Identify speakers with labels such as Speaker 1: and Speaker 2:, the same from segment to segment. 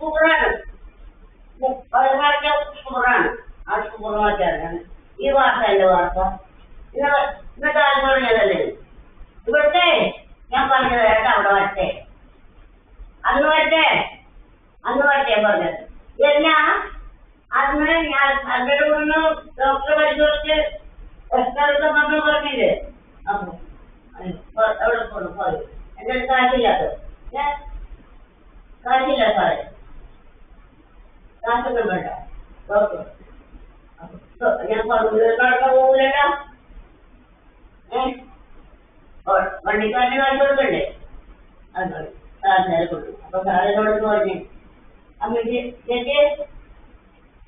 Speaker 1: ഷുഗറാണ് പതിനാഴ്ച ഷുഗറാണ് ആ മാറ്റാനാണ് ഈ വാർത്ത എന്റെ വാർത്ത ഇന്ന് ഇന്നത്തെ ആരും പറഞ്ഞതല്ലേ ഇവിടുത്തെ ഞാൻ പറഞ്ഞത് കേട്ടോ അവിടെ വരട്ടെ അന്ന് വരട്ടെ അന്ന് വരട്ടെ പറഞ്ഞത് എന്നാ അന്ന് ഞാൻ അതിന്റെ കൂടെ ഡോക്ടർ പരിശോധിച്ച് എക്സ്ട്രാ പറഞ്ഞു പറഞ്ഞില്ലേ അപ്പൊ അവിടെ പോയി എന്റെ അടുത്ത് കാശില്ലാത്തത് ഏ കാശില്ല സാറേ കാശൊന്നും വേണ്ട. ഡോക്ടർ അപ്പൊ ഞാൻ പറഞ്ഞു നടക്കാൻ പോകില്ലല്ലോ ഏ? ഓ- വണ്ടിക്കാരന് കാശ് കൊടുക്കണ്ടേ? അത് സാറിനെ കൊടുത്തു അപ്പൊ സാറിനോട് പറഞ്ഞു അമ്മയ്ക്ക് ചേച്ചി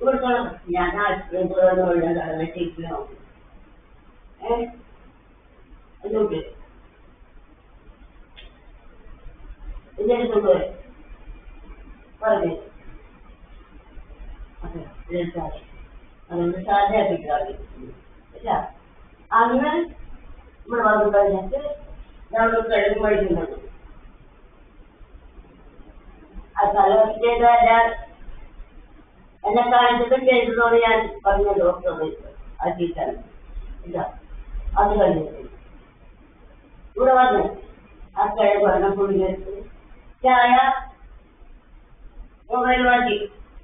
Speaker 1: കൊടുക്കണം ഞാൻ ആശുപത്രി പോയെന്ന് സാറിനെ ചിരിക്കണോ ഏ എന്നിട്ട് ഇതെന്നെ കൊണ്ടുപോയി പറഞ്ഞു അതെ ഇത് സാറേ അതുകൊണ്ട് അഭിപ്രായം ഇല്ല അന്ന് ഇവിടെ വന്നു കഴിഞ്ഞിട്ട് നമ്മൾ കിഴങ്ങ് മേടിക്കുന്നുണ്ട് ആ സ്ഥലം ചെയ്തല്ല എന്നെ കാണിച്ചിട്ട് ചെയ്തതോട് ഞാൻ പറഞ്ഞ ഡോക്ടർ ആക്കിയിട്ടാണ് ഇല്ല അത് കഴിഞ്ഞിട്ട്. ഇവിടെ വന്ന് ആ കിഴങ്ങ് പറഞ്ഞ പുള്ളിയെടുത്ത് ചായ മൊബൈൽ വാങ്ങി.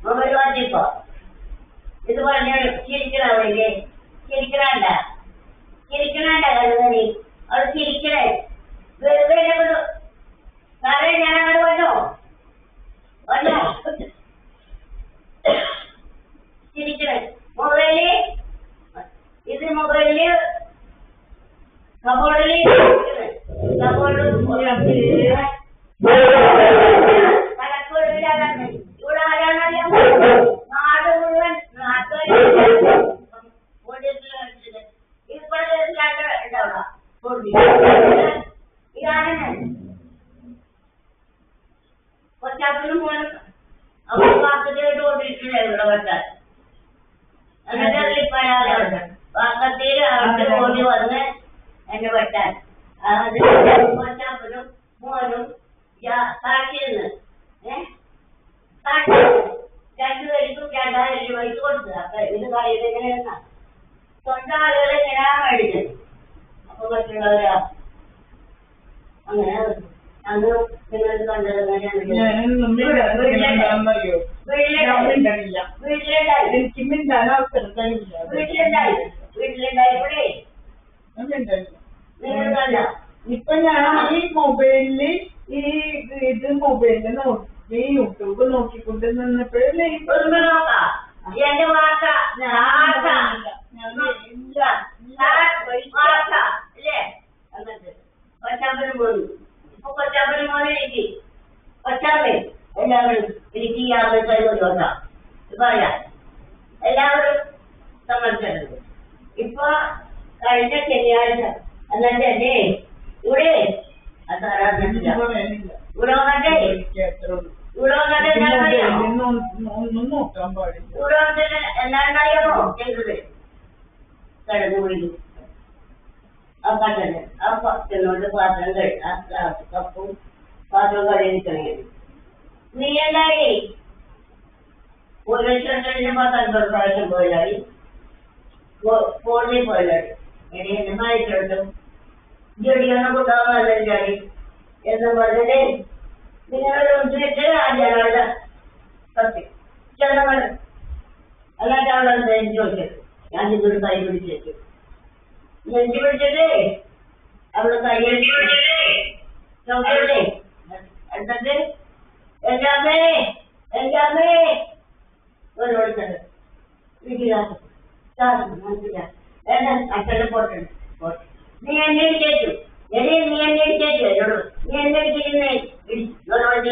Speaker 1: വാങ്ങിപ്പോ ഇത് പറഞ്ഞ ചിരിക്കണവല്ലേ ചിരിക്കണല്ല ചിരിക്കണണ്ട കരുതണി അത് ചിരിക്കണേ. വെറുതെ ഇത് പറയുന്നത് എങ്ങനെയാ സ്വന്തം ആളുകളെ എങ്ങനെയാ മേടിച്ചത് മറ്റുള്ളവരാ അങ്ങനെ അന്ന് നിങ്ങൾ കണ്ടത് എങ്ങനെയാണ് വീട്ടിലുണ്ടായി വീട്ടിലുണ്ടായപ്പോഴേ നിങ്ങൾ കണ്ട.
Speaker 2: ഇപ്പൊ ഞാൻ ഈ മൊബൈലിൽ ഈ ഇത് മൊബൈലിൽ നോക്കി യൂട്യൂബ് നോക്കിക്കൊണ്ട് നിന്നപ്പോഴല്ലേ ഇപ്പൊ
Speaker 1: ഒന്ന് നോക്കാം എന്റെ വാർത്ത വാർത്ത
Speaker 2: ഞാൻ
Speaker 1: ഇല്ല വാർത്ത അല്ലേ എന്നിട്ട് കൊച്ചാമ്പനും പോയി ഇപ്പൊ കൊച്ചാമ്പനും മോനെ എനിക്ക് കൊച്ചാമ്പൻ എല്ലാവരും എനിക്ക് ഈ ആറ് വന്നാ പറയാം. എല്ലാവരും സമ്മതിച്ചിട്ടുണ്ട്. ഇപ്പൊ കഴിഞ്ഞ ശനിയാഴ്ച എന്നിട്ട് എന്നെ ഇവിടെ ഇവിടെ വന്നിട്ടേ. ഇവിടെ വന്നിട്ട് അറിയാമോ ഇവിടെ വന്നിട്ട് എന്താണ്ടായോ ചെയ്തത് കിടന്നു വിളിക്കും കട്ടൽ ആ പത്തിനോട് പാത്രം കഴി കപ്പും പാത്രം കഴിക്കണേ നീ എന്തായി ഒരു ലക്ഷം കഴിഞ്ഞപ്പോ പത്തൊൻപത് പ്രാവശ്യം പോയില്ലായി ഫോണിൽ പോയില്ലായി ഇനി എന്നെ മായിട്ടോട്ടും ജോലിയൊന്നും കൊണ്ടുപോകാൻ എന്ന് പറഞ്ഞതേ നിങ്ങളുടെ ഉദ്ദേശിച്ച് ആ ജനങ്ങളുടെ സത്യം. ജനങ്ങൾ അല്ലാതെ അവിടെ എന്തായാലും ചോദിച്ചത്? ഞാൻ ഇതൊരു കൈ പിടിച്ചേക്കും നെഞ്ചു പിടിച്ചിട്ട് അവിടെ കൈയടിച്ച് ചോദിച്ചല്ലേ എന്നിട്ട് అక్కడ పోతుంది. నీ అన్నిటి చేసు ఎది నీ అన్నిటి చేసు నీ అన్నిటి నడవండి